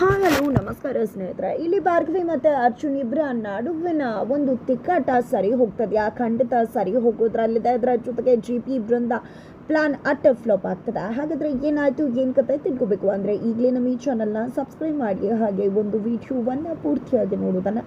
Hi hello ನಮಸ್ಕಾರ ಸ್ನೇಹಿತರೆ. ಇಲ್ಲಿ ಭಾರ್ಗವಿ ಮತ್ತು ಅರ್ಜುನ್ ಇಬ್ಬರ ನಡುವಿನ ಒಂದು ತಿಕ್ಕಾಟ ಸರಿ ಹೋಗ್ತದೆ. ಖಂಡಿತ ಸರಿ ಹೋಗೋದ್ರಲ್ಲಿದೆ. ಅದರ ಜೊತೆಗೆ G P Brinda plan at flop ಆಗ್ತದೆ. ಹಾಗಾದರೆ ಏನಾಯಿತು, ಏನು ಕತೆ ತಿಳ್ಕೊಬೇಕು? ಅಂದರೆ ಈಗಲೇ ನಮ್ಮ ಈ ಚಾನಲ್ನ ಸಬ್ಸ್ಕ್ರೈಬ್ ಮಾಡಿ, ಹಾಗೆ ಒಂದು ವಿಡಿಯೋವನ್ನು ಪೂರ್ತಿಯಾಗಿ ನೋಡೋದನ್ನು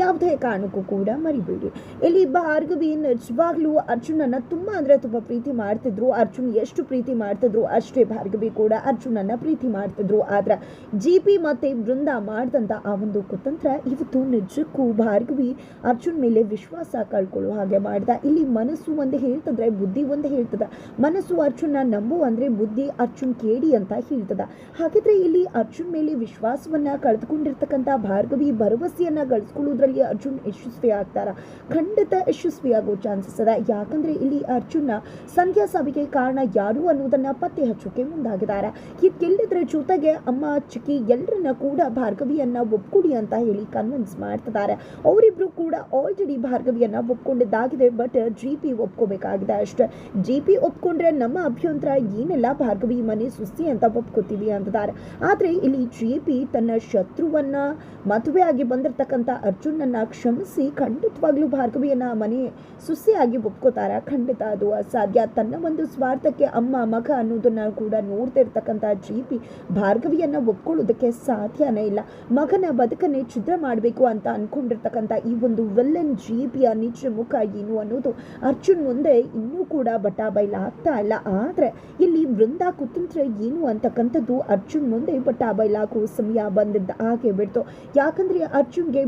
ಯಾವುದೇ ಕಾರಣಕ್ಕೂ ಕೂಡ ಮರಿಬೇಡಿ. ಇಲ್ಲಿ ಭಾರ್ಗವಿ ನಿಜವಾಗ್ಲೂ ಅರ್ಜುನನ್ನ ತುಂಬ ಅಂದರೆ ತುಂಬ ಪ್ರೀತಿ ಮಾಡ್ತಿದ್ರು. ಅರ್ಜುನ್ ಎಷ್ಟು ಪ್ರೀತಿ ಮಾಡ್ತಿದ್ರು ಅಷ್ಟೇ ಭಾರ್ಗವಿ ಕೂಡ ಅರ್ಜುನನ್ನ ಪ್ರೀತಿ ಮಾಡ್ತಿದ್ರು. ಆದ್ರೆ ಜಿ ಪಿ ಮತ್ತೆ ಬೃಂದ ಮಾಡಿದಂಥ ಆ ಒಂದು ಕುತಂತ್ರ ಇವತ್ತು ನಿಜಕ್ಕೂ ಭಾರ್ಗವಿ ಅರ್ಜುನ್ ಮೇಲೆ ವಿಶ್ವಾಸ ಕಳ್ಕೊಳ್ಳೋ ಹಾಗೆ ಮಾಡ್ದ. ಇಲ್ಲಿ ಮನಸ್ಸು ಒಂದು ಹೇಳ್ತದ್ರೆ, ಬುದ್ಧಿ ಒಂದು ಹೇಳ್ತದ. ಮನಸ್ಸು ಅರ್ಜುನ ನಂಬು ಅಂದ್ರೆ ಬುದ್ಧಿ ಅರ್ಜುನ್ ಕೇಡಿ ಅಂತ ಹೇಳ್ತದ. ಹಾಗಿದ್ರೆ ಇಲ್ಲಿ ಅರ್ಜುನ್ ಮೇಲೆ ವಿಶ್ವಾಸವನ್ನ ಕಳೆದುಕೊಂಡಿರ್ತಕ್ಕಂಥ ಭಾರ್ಗವಿ ಭರವಸೆಯನ್ನ ಗಳಿಸ್ಕೊಳ್ಳೋದ್ರಲ್ಲಿ ಅರ್ಜುನ್ ಯಶಸ್ವಿ ಆಗ್ತಾರ. ಖಂಡಿತ ಯಶಸ್ವಿ ಆಗೋ ಚಾನ್ಸಸ್ ಅದ. ಯಾಕಂದ್ರೆ ಇಲ್ಲಿ ಅರ್ಜುನ ಸಂಧ್ಯಾ ಸಭೆಗೆ ಕಾರಣ ಯಾರು ಅನ್ನೋದನ್ನ ಪತ್ತೆ ಹಚ್ಚೋಕೆ ಮುಂದಾಗಿದ್ದಾರೆ. ಇದೆಲ್ಲದರ ಜೊತೆಗೆ ಅಮ್ಮ ಚಿಕ್ಕಿ ಎಲ್ಲರನ್ನ ಕೂಡ ಭಾರ್ಗವಿಯನ್ನ ಒಪ್ಕೊಡಿ ಅಂತ ಹೇಳಿ ಕನ್ವಿನ್ಸ್ ಮಾಡ್ತಿದ್ದಾರೆ. ಅವರಿಬ್ಬರು ಕೂಡ ಆಲ್ರೆಡಿ ಭಾರ್ಗವಿಯನ್ನ ಒಪ್ಕೊಂಡಿದ್ದಾಗಿದೆ ಬಟ್ ಜಿ ಪಿ ಒಪ್ಕೋಬೇಕಾಗಿದೆ ಅಷ್ಟೇ. ಜಿ ಪಿ ಒಪ್ಕೊಂಡ್ರೆ ನಮ್ಮ ಅಭ್ಯಂತರ ಏನೆಲ್ಲ ಭಾರ್ಗವಿ ಮನೆ ಸುಸ್ತಿ ಅಂತ ಒಪ್ಕೋತೀವಿ ಅಂತಿದ್ದಾರೆ ಆದರೆ ಇಲ್ಲಿ ಜಿ ತನ್ನ ಶತ್ರುವನ್ನ ಮದುವೆ ಆಗಿ ಬಂದಿರತಕ್ಕಂಥ ಅರ್ಜುನನ್ನ ಕ್ಷಮಿಸಿ ಖಂಡಿತವಾಗ್ಲೂ ಭಾರ್ಗವಿಯನ್ನ ಮನೆ ಸುಸ್ಸಿಯಾಗಿ ಒಪ್ಕೋತಾರ. ಖಂಡಿತ ಅದು ಅಸಾಧ್ಯ. ತನ್ನ ಒಂದು ಸ್ವಾರ್ಥಕ್ಕೆ ಅಮ್ಮ, ಮಗ ಅನ್ನೋದನ್ನ ಕೂಡ ನೋಡ್ತಿರ್ತಕ್ಕಂಥ ಜಿ ಪಿ ಭಾರ್ಗವಿಯನ್ನ ಒಪ್ಕೊಳ್ಳೋದಕ್ಕೆ ಸಾಧ್ಯನೇ ಇಲ್ಲ. ಮಗನ ಬದುಕನ್ನೇ ಛಿದ್ರ ಮಾಡಬೇಕು ಅಂತ ಅನ್ಕೊಂಡಿರ್ತಕ್ಕಂಥ ಈ ಒಂದು ವಿಲ್ಲನ್ ಜಿ ಪಿಯ ನಿಜ ಮುಖ ಏನು ಅನ್ನೋದು ಅರ್ಜುನ್ ಮುಂದೆ ಇನ್ನೂ ಕೂಡ ಬಟಾಬೈಲ ಆಗ್ತಾ ಇಲ್ಲ ಆದರೆ ಇಲ್ಲಿ ವೃಂದ ಕುತಂತ್ರ ಏನು ಅಂತಕ್ಕಂಥದ್ದು ಅರ್ಜುನ್ ಮುಂದೆ ಪಟ್ಟ ಬೈಲಾಕು ಸಮಯ ಬಂದಿದ್ದ ಹಾಗೆ ಬಿಡ್ತು. ಯಾಕಂದ್ರೆ ಅರ್ಜುನ್ಗೆ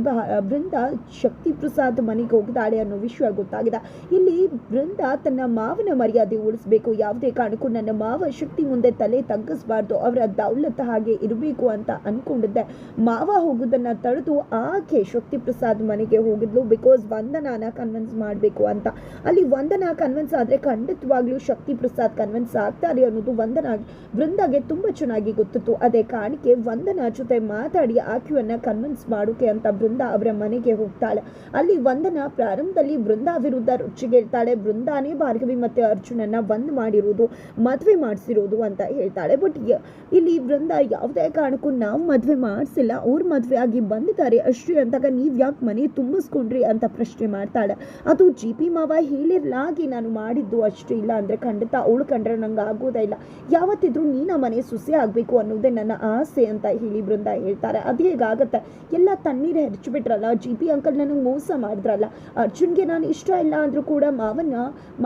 ಬೃಂದ ಶಕ್ತಿ ಪ್ರಸಾದ್ ಮನೆಗೆ ಹೋಗ್ತಾಳೆ ಅನ್ನೋ ವಿಷಯ ಗೊತ್ತಾಗಿದೆ. ಇಲ್ಲಿ ಬೃಂದ ತನ್ನ ಮಾವನ ಮರ್ಯಾದೆ ಉಳಿಸ್ಬೇಕು, ಯಾವುದೇ ಕಾರಣಕ್ಕೂ ನನ್ನ ಮಾವ ಶಕ್ತಿ ಮುಂದೆ ತಲೆ ತಗ್ಗಿಸ್ಬಾರ್ದು, ಅವರ ದೌಲತ್ ಹಾಗೆ ಇರಬೇಕು ಅಂತ ಅನ್ಕೊಂಡಿದ್ದೆ. ಮಾವ ಹೋಗುದನ್ನ ತಡೆದು ಆಕೆ ಶಕ್ತಿ ಪ್ರಸಾದ್ ಮನೆಗೆ ಹೋಗಿದ್ಲು ಬಿಕಾಸ್ ವಂದನಾನ ಕನ್ವಿನ್ಸ್ ಮಾಡಬೇಕು ಅಂತ. ಅಲ್ಲಿ ವಂದನಾ ಕನ್ವಿನ್ಸ್ ಆದ್ರೆ ಖಂಡಿತವಾಗ್ಲೂ ಶಕ್ತಿ ಪ್ರಸಾದ್ ಕನ್ವಿನ್ಸ್ ಆಗ್ತಾರೆ ಅನ್ನೋದು ವಂದನಾಗಿ, ವೃಂದಾಗೆ ತುಂಬಾ ಚೆನ್ನಾಗಿ ಗೊತ್ತಿತ್ತು. ಅದೇ ಕಾರಣಕ್ಕೆ ವಂದನಾ ಜೊತೆ ಮಾತಾಡಿ ಆಕೆಯನ್ನ ಕನ್ವಿನ್ಸ್ ಮಾಡೋಕೆ ಅಂತ ಬೃಂದ ಅವರ ಮನೆಗೆ ಹೋಗ್ತಾಳೆ. ಅಲ್ಲಿ ವಂದನಾ ಪ್ರಾರಂಭದಲ್ಲಿ ಬೃಂದ ವಿರುದ್ಧ ರುಚಿಗೆಳ್ತಾಳೆ ಬೃಂದಾನೇ ಭಾರ್ಗವಿ ಮತ್ತೆ ಅರ್ಜುನನ್ನ ಬಂದ್ ಮಾಡಿರೋದು, ಮದುವೆ ಮಾಡಿಸಿರೋದು ಅಂತ ಹೇಳ್ತಾಳೆ ಬಟ್ ಇಲ್ಲಿ ಬೃಂದ ಯಾವುದೇ ಕಾರಣಕ್ಕೂ, ನಾವು ಮದುವೆ ಮಾಡಿಸಿಲ್ಲ, ಅವ್ರ ಮದುವೆ ಆಗಿ ಬಂದಿದ್ದಾರೆ, ಅಷ್ಟೇ ಅಂದಾಗ ನೀವು ಯಾಕೆ ಮನೆ ತುಂಬಿಸ್ಕೊಂಡ್ರಿ? ಅಂತ ಪ್ರಶ್ನೆ ಮಾಡ್ತಾಳೆ. ಅದು ಜಿ ಪಿ ಮಾವ ಹೇಳಿರ್ಲಾಗಿ, ನಾನು ಮಾಡಿದ್ದು ಅಷ್ಟು ಇಲ್ಲ ಅಂದರೆ ಖಂಡಿತ ಅವಳು ಕಂಡ್ರೆ ನಂಗೆ ಆಗೋದೇ ಇಲ್ಲ. ಯಾವತ್ತಿದ್ರೂ ನೀನ ಮನೆ ಸುಸಿ ಆಗಬೇಕು ಅನ್ನೋದೇ ನನ್ನ ಆಸೆ ಅಂತ ಹೇಳಿ ಬೃಂದ ಹೇಳ್ತಾರೆ. ಅದು ಹೇಗಾಗತ್ತೆ? ಎಲ್ಲ ತಣ್ಣೀರು ಹರಿಚಿಬಿಟ್ರಲ್ಲ? ಜಿ ಪಿ ಅಂಕಲ್ ನನಗೆ ಮೋಸ ಮಾಡಿದ್ರಲ್ಲ? ಅರ್ಜುನ್ಗೆ ನಾನು ಇಷ್ಟ ಇಲ್ಲ ಅಂದರೂ ಕೂಡ ಮಾವನ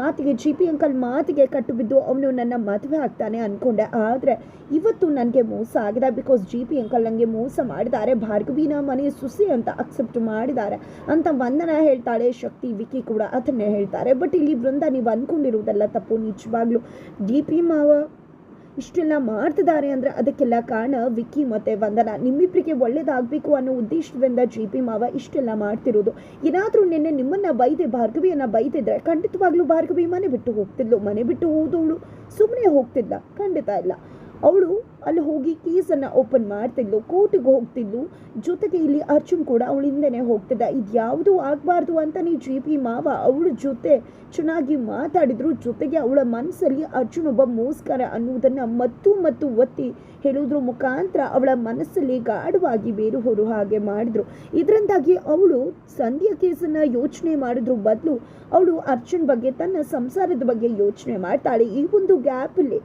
ಮಾತಿಗೆ ಜಿ ಪಿ ಅಂಕಲ್ ಮಾತಿಗೆ ಕಟ್ಟು ಬಿದ್ದು ಅವನು ನನ್ನ ಮದುವೆ ಆಗ್ತಾನೆ ಅನ್ಕೊಂಡೆ. ಆದರೆ ಇವತ್ತು ನನಗೆ ಮೋಸ ಆಗಿದೆ ಬಿಕಾಸ್ ಜಿ ಪಿ ಅಂಕಲ್ ನನಗೆ ಮೋಸ ಮಾಡಿದ್ದಾರೆ. ಭಾರ್ಗವಿನ ಮನೆ ಸುಸಿ ಅಂತ ಅಕ್ಸೆಪ್ಟ್ ಮಾಡಿದ್ದಾರೆ ಅಂತ ವಂದನ ಹೇಳ್ತಾಳೆ ಶಕ್ತಿ ವಿಕಿ ಕೂಡ ಅದನ್ನೇ ಹೇಳ್ತಾರೆ. ಬಟ್ ಇಲ್ಲಿ ಬೃಂದ ನೀವು ಅನ್ಕೊಂಡಿರುವುದೆಲ್ಲ ತಪ್ಪು ನಿಜವಾಗ್ಲೂ ಡಿ ಪಿ ಮಾವ ಇಷ್ಟೆಲ್ಲ ಮಾಡ್ತಿದ್ದಾರೆ ಅಂದರೆ ಅದಕ್ಕೆಲ್ಲ ಕಾರಣ ವಿಕ್ಕಿ ಮತ್ತು ವಂದನ. ನಿಮ್ಮಿಬ್ಬರಿಗೆ ಒಳ್ಳೇದಾಗಬೇಕು ಅನ್ನೋ ಉದ್ದೇಶದಿಂದ ಜಿ ಪಿ ಮಾವ ಇಷ್ಟೆಲ್ಲ ಮಾಡ್ತಿರೋದು. ಏನಾದರೂ ನಿನ್ನೆ ನಿಮ್ಮನ್ನು ಬೈದೆ ಭಾರ್ಗವಿಯನ್ನು ಬೈದಿದ್ರೆ ಖಂಡಿತವಾಗ್ಲೂ ಭಾರ್ಗವಿ ಮನೆ ಬಿಟ್ಟು ಹೋಗ್ತಿದ್ಲು. ಮನೆ ಬಿಟ್ಟು ಹೋದವಳು ಸುಮ್ಮನೆ ಹೋಗ್ತಿದ್ಲ ಖಂಡಿತ ಇಲ್ಲ. ಅವಳು ಅಲ್ಲಿ ಹೋಗಿ ಕೇಸನ್ನು ಓಪನ್ ಮಾಡ್ತಿದ್ಲು, ಕೋರ್ಟಿಗೆ ಹೋಗ್ತಿದ್ಲು. ಜೊತೆಗೆ ಇಲ್ಲಿ ಅರ್ಜುನ್ ಕೂಡ ಅವಳ ಹಿಂದೆನೇ ಹೋಗ್ತಿದ್ದ. ಇದ್ಯಾವುದು ಆಗಬಾರ್ದು ಅಂತಾನೆ ಜಿ ಪಿ ಮಾವ, ಅವಳ ಜೊತೆ ಚೆನ್ನಾಗಿ ಮಾತಾಡಿದ್ರು. ಜೊತೆಗೆ ಅವಳ ಮನಸ್ಸಲ್ಲಿ ಅರ್ಜುನ್ ಒಬ್ಬ ಮೋಸ್ಕರ ಅನ್ನುವುದನ್ನು ಮತ್ತು ಮತ್ತು ಒತ್ತಿ ಹೇಳೋದ್ರ. ಮುಖಾಂತರ ಅವಳ ಮನಸ್ಸಲ್ಲಿ ಗಾಢವಾಗಿ ಬೇರು ಹೊರು ಹಾಗೆ ಮಾಡಿದ್ರು. ಇದರಿಂದಾಗಿ ಅವಳು ಸಂಧ್ಯಾ ಕೇಸನ್ನು ಯೋಚನೆ ಮಾಡಿದ್ರು ಬದಲು ಅವಳು ಅರ್ಜುನ್ ಬಗ್ಗೆ ತನ್ನ ಸಂಸಾರದ ಬಗ್ಗೆ ಯೋಚನೆ ಮಾಡ್ತಾಳೆ. ಈ ಒಂದು ಗ್ಯಾಪಲ್ಲಿ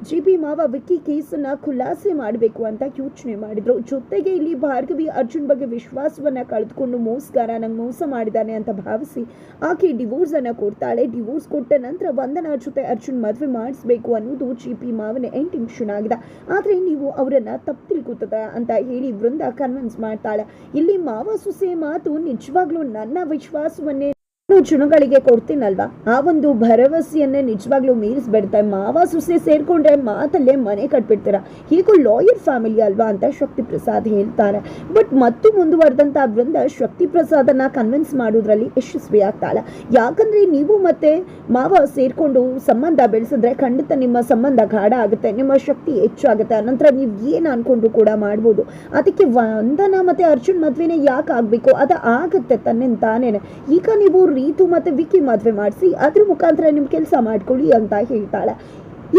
ಜಿ ಪಿ ಮಾವ ವಿಕ್ಕಿ ಕೇಸನ್ನ ಖುಲಾಸೆ ಮಾಡಬೇಕು ಅಂತ ಯೋಚನೆ ಮಾಡಿದ್ರು. ಜೊತೆಗೆ ಇಲ್ಲಿ ಭಾರ್ಗವಿ ಅರ್ಜುನ್ ಬಗ್ಗೆ ವಿಶ್ವಾಸವನ್ನ ಕಳೆದುಕೊಂಡು ಮೋಸ್ಗಾರ ನಂಗೆ ಮೋಸ ಮಾಡಿದ್ದಾನೆ ಅಂತ ಭಾವಿಸಿ ಆಕೆ ಡಿವೋರ್ಸ್ ಅನ್ನ ಕೊಡ್ತಾಳೆ. ಡಿವೋರ್ಸ್ ಕೊಟ್ಟ ನಂತರ ವಂದನ ಜೊತೆ ಅರ್ಜುನ್ ಮದುವೆ ಮಾಡಿಸ್ಬೇಕು ಅನ್ನೋದು ಜಿ ಪಿ ಮಾವನ ಇಂಟೆನ್ಷನ್ ಆಗಿದೆ. ಆದರೆ ನೀವು ಅವರನ್ನ ತಪ್ಪು ತಿಳ್ಕೊತದ ಅಂತ ಹೇಳಿ ವೃಂದ ಕನ್ವಿನ್ಸ್ ಮಾಡ್ತಾಳೆ. ಇಲ್ಲಿ ಮಾವ ಸುಸೆ ಮಾತು ನಿಜವಾಗ್ಲೂ ನನ್ನ ವಿಶ್ವಾಸವನ್ನೇ ನಾನು ಜನಗಳಿಗೆ ಕೊಡ್ತೀನಲ್ವಾ? ಆ ಒಂದು ಭರವಸೆಯನ್ನೇ ನಿಜವಾಗ್ಲೂ ಮೀರಿಸ್ಬಿಡ್ತಾ ಮಾವ, ಸುಸೆ ಸೇರ್ಕೊಂಡ್ರೆ ಮಾತಲ್ಲೇ ಮನೆ ಕಟ್ಬಿಡ್ತೀರಾ? ಹೀಗೂ ಲಾಯರ್ ಫ್ಯಾಮಿಲಿ ಅಲ್ವಾ ಅಂತ ಶಕ್ತಿ ಪ್ರಸಾದ್ ಹೇಳ್ತಾರೆ. ಬಟ್ ಮತ್ತು ಮುಂದುವರೆದಂತ ವೃಂದ ಶಕ್ತಿ ಪ್ರಸಾದನ್ನ ಕನ್ವಿನ್ಸ್ ಮಾಡೋದ್ರಲ್ಲಿ ಯಶಸ್ವಿ ಆಗ್ತಾಳೆ ಯಾಕಂದ್ರೆ ನೀವು ಮತ್ತೆ ಮಾವ ಸೇರ್ಕೊಂಡು ಸಂಬಂಧ ಬೆಳೆಸಿದ್ರೆ ಖಂಡಿತ ನಿಮ್ಮ ಸಂಬಂಧ ಗಾಢ ಆಗುತ್ತೆ, ನಿಮ್ಮ ಶಕ್ತಿ ಹೆಚ್ಚಾಗುತ್ತೆ ಅನಂತರ ನೀವು ಏನು ಅನ್ಕೊಂಡು ಕೂಡ ಮಾಡ್ಬೋದು? ಅದಕ್ಕೆ ವಂದನ ಮತ್ತೆ ಅರ್ಜುನ್ ಮದ್ವೆನೆ ಯಾಕೆ ಆಗ್ಬೇಕು ಅದು ಆಗುತ್ತೆ ತನ್ನಿಂದ ತಾನೇನೆ. ಈಗ ನೀವು ರೀತು ಮತ್ತೆ ವಿಕ್ಕಿ ಮದುವೆ ಮಾಡಿಸಿ ಅದ್ರ ಮುಖಾಂತರ ನಿಮ್ಮ ಕೆಲಸ ಮಾಡ್ಕೊಳ್ಳಿ ಅಂತ ಹೇಳ್ತಾಳೆ.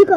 ಈಗ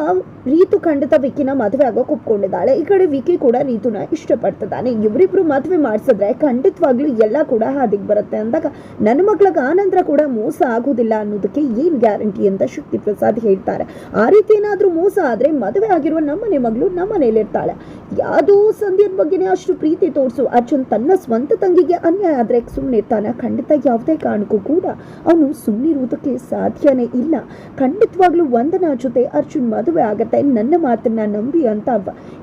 ರೀತು ಖಂಡಿತ ವಿಕಿನ ಮದುವೆ ಆಗೋ ಕುಪ್ಕೊಂಡಿದ್ದಾಳೆ ಈ ಕಡೆ ವಿಕಿ ಕೂಡ ರೀತುನ ಇಷ್ಟಪಡ್ತಿದ್ದಾನೆ. ಇವರಿಬ್ರು ಮದುವೆ ಮಾಡಿಸಿದ್ರೆ ಖಂಡಿತವಾಗ್ಲೂ ಎಲ್ಲ ಕೂಡ ಹಾದಿಗೆ ಬರುತ್ತೆ. ಅಂದಾಗ ನನ್ನ ಮಗಳಿಗೆ ಆನಂತರ ಕೂಡ ಮೋಸ ಆಗೋದಿಲ್ಲ ಅನ್ನೋದಕ್ಕೆ ಏನ್ ಗ್ಯಾರಂಟಿ ಅಂತ ಶಕ್ತಿ ಪ್ರಸಾದ್ ಹೇಳ್ತಾರೆ. ಆ ರೀತಿ ಏನಾದರೂ ಮೋಸ ಆದ್ರೆ ಮದುವೆ ಆಗಿರುವ ನಮ್ಮನೆ ಮಗಳು ನಮ್ಮನೇಲಿರ್ತಾಳೆ. ಯಾವುದೋ ಸಂಧ್ಯದ ಬಗ್ಗೆನೇ ಅಷ್ಟು ಪ್ರೀತಿ ತೋರಿಸು ಅರ್ಜುನ್ ತನ್ನ ಸ್ವಂತ ತಂಗಿಗೆ ಅನ್ಯಾಯ ಆದ್ರೆ ಸುಮ್ಮನೆ ಇರ್ತಾನೆ ಖಂಡಿತ ಯಾವುದೇ ಕಾರಣಕ್ಕೂ ಕೂಡ ಅವನು ಸುಮ್ಮನಿರುವುದಕ್ಕೆ ಸಾಧ್ಯನೇ ಇಲ್ಲ. ಖಂಡಿತವಾಗ್ಲೂ ವಂದನಾ ಜೊತೆ ಅರ್ಜುನ್ ಮದುವೆ ಆಗತ್ತೆ, ನನ್ನ ಮಾತನ್ನ ನಂಬಿ ಅಂತ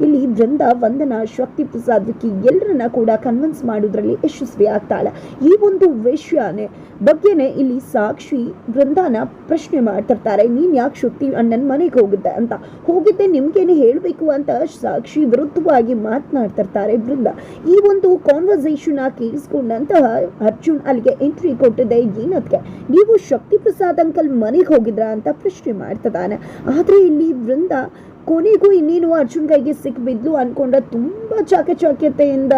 ಇಲ್ಲಿ ವೃಂದ ವಂದನ ಶಕ್ತಿ ಪ್ರಸಾದ್ ವಿಕ್ಕಿ ಎಲ್ಲರನ್ನ ಕೂಡ ಕನ್ವಿನ್ಸ್ ಮಾಡೋದ್ರಲ್ಲಿ ಯಶಸ್ವಿ ಆಗ್ತಾಳೆ. ಈ ಒಂದು ವಿಷಯನೇ ಬಗ್ಗೆನೆ ಇಲ್ಲಿ ಸಾಕ್ಷಿ ವೃಂದಾನ ಪ್ರಶ್ನೆ ಮಾಡ್ತಿರ್ತಾರೆ. ನೀನ್ ಯಾಕೆ ಶಕ್ತಿ ಅಣ್ಣನ ಮನೆಗೆ ಹೋಗುತ್ತೆ ಅಂತ? ಹೋಗಿದ್ದೆ ನಿಮ್ಗೇನೆ ಹೇಳಬೇಕು ಅಂತ? ಸಾಕ್ಷಿ ವಿರುದ್ಧವಾಗಿ ಮಾತನಾಡ್ತಿರ್ತಾರೆ ವೃಂದ. ಈ ಒಂದು ಕಾನ್ವರ್ಸೇಷನ್ ಕೇಳಿಸ್ಕೊಂಡಂತಹ ಅರ್ಜುನ್ ಅಲ್ಲಿಗೆ ಎಂಟ್ರಿ ಕೊಟ್ಟಿದೆ ಏನದ್ಕೆ? ನೀವು ಶಕ್ತಿ ಪ್ರಸಾದ್ ಅಂಕಲ್ ಮನೆಗೆ ಹೋಗಿದ್ರ? ಅಂತ ಪ್ರಶ್ನೆ ಮಾಡ್ತಿದ್ದಾನೆ. ಆದ್ರೆ ಇಲ್ಲಿ ವೃಂದ ಕೊನೆಗೂ ಇನ್ನೇನು ಅರ್ಜುನ್ ಕೈಗೆ ಸಿಕ್ಬಿದ್ಲು ಅನ್ಕೊಂಡ ತುಂಬಾ ಚಾಕಚಾಕ್ಯತೆಯಿಂದ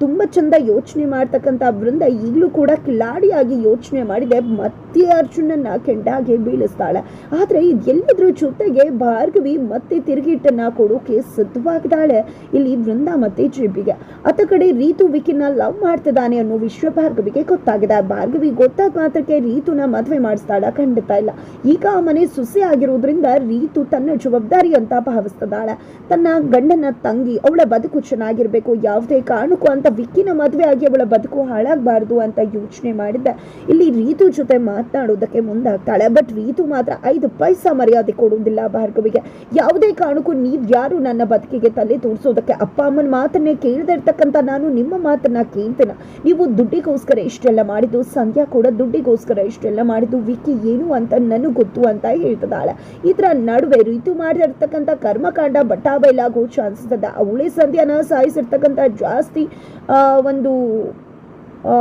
ತುಂಬ ಚಂದ ಯೋಚನೆ ಮಾಡ್ತಕ್ಕಂಥ ವೃಂದ ಈಗಲೂ ಕೂಡ ಕಿಲಾಡಿಯಾಗಿ ಯೋಚನೆ ಮಾಡಿದೆ. ಮತ್ತೆ ಅರ್ಜುನನ್ನ ಕೆಂಡಾಗೆ ಬೀಳಿಸ್ತಾಳೆ. ಆದರೆ ಇದೆಲ್ಲದರ ಜೊತೆಗೆ ಭಾರ್ಗವಿ ಮತ್ತೆ ತಿರುಗಿಟ್ಟನ್ನ ಕೊಡೋಕೆ ಸಿದ್ಧವಾಗಿದ್ದಾಳೆ. ಇಲ್ಲಿ ವೃಂದ ಮತ್ತೆ ಜಿಬಿಗೆ. ಅತ್ತ ಕಡೆ ರೀತು ವಿಕಿನ ಲವ್ ಮಾಡ್ತಿದ್ದಾನೆ ಅನ್ನೋ ವಿಶ್ವ ಭಾರ್ಗವಿಗೆ ಗೊತ್ತಾಗಿದೆ. ಭಾರ್ಗವಿ ಗೊತ್ತಾದ ಮಾತ್ರಕ್ಕೆ ರೀತುನ ಮದುವೆ ಮಾಡಿಸ್ತಾಳ. ಖಂಡಿತ ಇಲ್ಲ. ಈಗ ಆ ಮನೆ ಸುಸಿ ಆಗಿರೋದ್ರಿಂದ ರೀತು ತನ್ನ ಜವಾಬ್ದಾರಿ ಅಂತ ಭಾವಿಸ್ತದಾಳೆ ತನ್ನ ಗಂಡನ ತಂಗಿ, ಅವಳ ಬದುಕು ಚೆನ್ನಾಗಿರ್ಬೇಕು. ಯಾವುದೇ ಕಾರಣಕ್ಕೂ ಅಂತ ವಿಕ್ಕಿನ ಮದುವೆ ಆಗಿ ಅವಳ ಬದುಕು ಹಾಳಾಗಬಾರ್ದು ಅಂತ ಯೋಚನೆ ಮಾಡಿದ್ದ. ಇಲ್ಲಿ ರೀತು ಜೊತೆ ಮಾತನಾಡೋದಕ್ಕೆ ಮುಂದಾಗ್ತಾಳೆ ಬಟ್ ರೀತು ಮಾತ್ರ ಐದು ಪೈಸಾ ಮರ್ಯಾದೆ ಕೊಡುವುದಿಲ್ಲ ಭಾರ್ಗವಿಗೆ. ಯಾವುದೇ ಕಾರಣಕ್ಕೂ ನೀವು ಯಾರು ನನ್ನ ಬದುಕಿಗೆ ತಲೆ ತೋರಿಸೋದಕ್ಕೆ ಅಪ್ಪ ಅಮ್ಮನ ಮಾತನ್ನೇ ಕೇಳದೆ ಇರ್ತಕ್ಕಂಥ ನಾನು ನಿಮ್ಮ ಮಾತನ್ನ ಕೇಳ್ತೇನೆ. ನೀವು ದುಡ್ಡಿಗೋಸ್ಕರ ಇಷ್ಟೆಲ್ಲ ಮಾಡಿದ್ದು, ಸಂಧ್ಯಾ ಕೂಡ ದುಡ್ಡಿಗೋಸ್ಕರ ಇಷ್ಟೆಲ್ಲ ಮಾಡಿದ್ದು, ವಿಕ್ಕಿ ಏನು ಅಂತ ನನಗೆ ಗೊತ್ತು ಅಂತ ಹೇಳ್ತದಾಳೆ ಇದರ ನಡುವೆ ರೀತು ಮಾಡಿರ್ತಕ್ಕಂಥ ಕರ್ಮಕಾಂಡ ಬಟಾಬೈಲಾಗೋ ಚಾನ್ಸಸ್ ಅದ. ಅವಳೇ ಸಂಧ್ಯಾನ ಸಾಯಿಸಿರ್ತಕ್ಕಂಥ ಜಾಸ್ತಿ ಒಂದು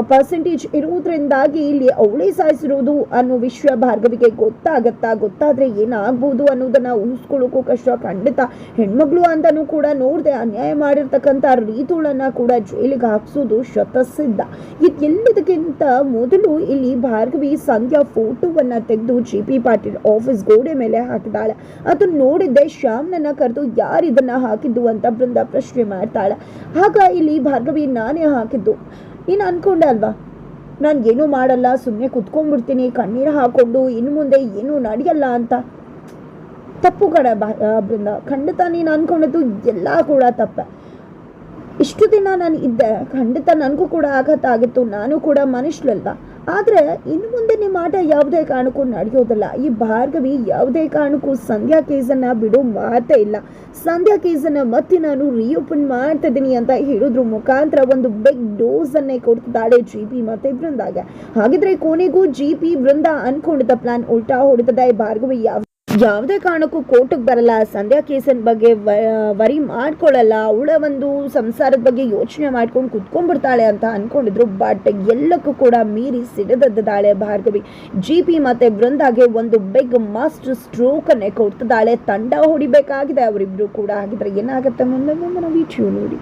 ಪರ್ಸೆಂಟೇಜ್ ಇರುವುದರಿಂದಾಗಿ ಇಲ್ಲಿ ಅವಳೇ ಸಾಯಿಸಿರೋದು ಅನ್ನೋ ವಿಷಯ ಭಾರ್ಗವಿಗೆ ಗೊತ್ತಾಗತ್ತಾ, ಗೊತ್ತಾದ್ರೆ ಏನಾಗ್ಬೋದು ಅನ್ನೋದನ್ನ ಊಹಿಸ್ಕೊಳ್ಳೋಕ್ಕೂ ಕಷ್ಟ. ಖಂಡಿತ ಹೆಣ್ಮಗಳು ಅಂತಾನೂ ಕೂಡ ನೋಡಿದೆ ಅನ್ಯಾಯ ಮಾಡಿರ್ತಕ್ಕಂಥ ರೀತುಳನ್ನ ಕೂಡ ಜೈಲಿಗೆ ಹಾಕ್ಸೋದು ಶತಸಿದ್ಧ. ಇದೆಲ್ಲದಕ್ಕಿಂತ ಮೊದಲು ಇಲ್ಲಿ ಭಾರ್ಗವಿ ಸಂಧ್ಯಾ ಫೋಟೋವನ್ನ ತೆಗೆದು ಜಿ ಪಿ ಪಾಟೀಲ್ ಆಫೀಸ್ ಗೋಡೆ ಮೇಲೆ ಹಾಕಿದಾಳೆ ಅದು ನೋಡಿದ್ದೆ ಶ್ಯಾಮ್ನನ್ನ ಕರೆದು ಯಾರು ಇದನ್ನ ಹಾಕಿದ್ದು ಅಂತ ಬೃಂದ ಪ್ರಶ್ನೆ ಮಾಡ್ತಾಳೆ. ಆಗ ಇಲ್ಲಿ ಭಾರ್ಗವಿ ನಾನೇ ಹಾಕಿದ್ದು. ನೀನು ಅನ್ಕೊಂಡೆ ಅಲ್ವಾ? ನಾನು ಏನೂ ಮಾಡಲ್ಲ ಸುಮ್ಮನೆ ಕುತ್ಕೊಂಡ್ಬಿಡ್ತೀನಿ, ಕಣ್ಣೀರು ಹಾಕ್ಕೊಂಡು ಇನ್ನು ಮುಂದೆ ಏನೂ ನಡೆಯಲ್ಲ ಅಂತ. ತಪ್ಪು ಕಡೆ ಬೃಂದ. ಖಂಡಿತ ನೀನು ಅನ್ಕೊಂಡಿದ್ದು ಎಲ್ಲ ಕೂಡ ತಪ್ಪೆ. ಇಷ್ಟು ದಿನ ನಾನು ಇದ್ದೆ, ಖಂಡಿತ ನನಗೂ ಕೂಡ ಆಘಾತ ಆಗಿತ್ತು, ನಾನು ಕೂಡ ಮನುಷ್ಯರಲ್ವ ಆದರೆ ಇನ್ನು ಮುಂದೆ ನಿಮ್ಮ ಆಟ ಯಾವುದೇ ಕಾರಣಕ್ಕೂ ನಡೆಯೋದಿಲ್ಲ. ಈ ಭಾರ್ಗವಿ ಯಾವುದೇ ಕಾರಣಕ್ಕೂ ಸಂಧ್ಯಾ ಕೇಸನ್ನು ಬಿಡೋ ಮಾತೇ ಇಲ್ಲ. ಸಂಧ್ಯಾ ಕೇಸನ್ನು ಮತ್ತೆ ನಾನು ರೀಓಪನ್ ಮಾಡ್ತಾ ಇದ್ದೀನಿ ಅಂತ ಹೇಳಿದ್ರು. ಮುಖಾಂತರ ಒಂದು ಬಿಗ್ ಡೋಸನ್ನೇ ಕೊಡ್ತಿದ್ದಾಳೆ ಜಿ ಪಿ ಮತ್ತೆ ಬೃಂದಾಗೆ ಹಾಗಿದ್ರೆ ಕೊನೆಗೂ ಜಿ ಪಿ ಬೃಂದ ಅನ್ಕೊಂಡಿದ್ದ ಪ್ಲಾನ್ ಉಲ್ಟಾ ಹೊಡೆದ ಭಾರ್ಗವಿ ಯಾವ ಯಾವುದೇ ಕಾರಣಕ್ಕೂ ಕೋರ್ಟಿಗೆ ಬರಲ್ಲ, ಸಂಧ್ಯಾ ಕೇಸಿನ ಬಗ್ಗೆ ವರಿ ಮಾಡ್ಕೊಳ್ಳಲ್ಲ, ಅವಳ ಒಂದು ಸಂಸಾರದ ಬಗ್ಗೆ ಯೋಚನೆ ಮಾಡ್ಕೊಂಡು ಕುತ್ಕೊಂಡ್ಬಿಡ್ತಾಳೆ ಅಂತ ಅನ್ಕೊಂಡಿದ್ರು, ಬಟ್ ಎಲ್ಲಕ್ಕೂ ಕೂಡ ಮೀರಿ ಸಿಡಿದದ್ದಾಳೆ ಭಾರ್ಗವಿ. ಜಿ ಪಿ ಮತ್ತೆ ಬೃಂದಾಗೆ ಒಂದು ಬಿಗ್ ಮಾಸ್ಟರ್ ಸ್ಟ್ರೋಕ್ ಅನ್ನೇ ಕೊಡ್ತಿದ್ದಾಳೆ. ತಂಡ ಹೊಡಿಬೇಕಾಗಿದೆ, ಅವರಿಬ್ರು ಕೂಡ. ಹಾಗಿದ್ರೆ ಏನಾಗುತ್ತೆ ಮುಂದೆ ಮುಂದೆ ನಾವು ಈ ನೋಡಿ.